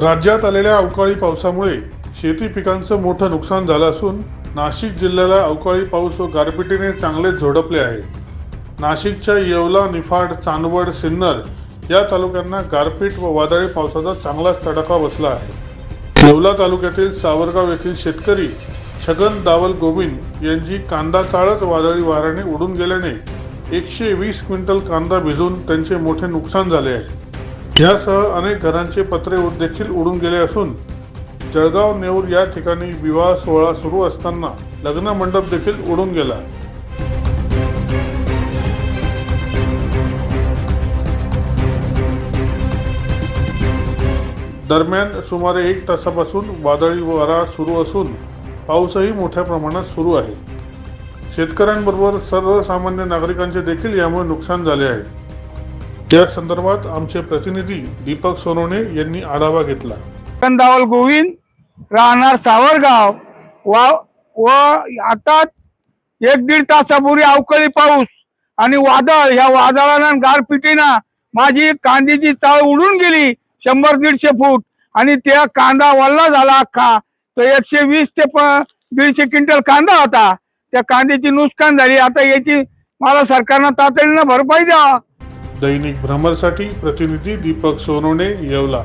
राज्यात आलेल्या अवकाळी पावसामुळे शेती पिकांचं मोठं नुकसान झालं असून नाशिक जिल्ह्याला अवकाळी पाऊस व गारपिटीने चांगलेच झोडपले आहे. नाशिकच्या येवला निफाड चांदवड सिन्नर या तालुक्यांना गारपीट व वादळी पावसाचा चांगलाच तडाखा बसला आहे. येवला तालुक्यातील सावरगाव येथील शेतकरी छगन दावल गोविंद यांची कांदा चाळच वादळी वाऱ्याने उडून गेल्याने एकशे वीस क्विंटल कांदा भिजून त्यांचे मोठे नुकसान झाले आहे. यासह अनेक घरांचे पत्रे देखील उडून गेले असून जळगाव नेऊर या ठिकाणी विवाह सोहळा सुरू असताना लग्न मंडप देखील उडून गेला. दरम्यान सुमारे एक तासापासून वादळी वारा सुरू असून पाऊसही मोठ्या प्रमाणात सुरू आहे. शेतकऱ्यांबरोबर सर्वसामान्य नागरिकांचे देखील यामुळे नुकसान झाले आहे. या संदर्भात आमचे प्रतिनिधी दीपक सोनवणे यांनी आढावा घेतला. कंदावल गोविंद राहणार सावरगाव. वा व आता एक दीड तासापूर्वी अवकाळी पाऊस आणि वादळ या वादळानं गारपिटीनं माझी कांद्याची चाळ उडून गेली शंभर दीडशे फूट आणि त्या कांदा वल्ला झाला अख्खा. तो एकशे वीस ते प- दीडशे क्विंटल कांदा होता. त्या कांद्याची नुकसान झाली. आता याची मला सरकारनं तातडीनं भरपाई द्यावा. दैनिक भ्रमरसाठी प्रतिनिधी दीपक सोनवणे येवला.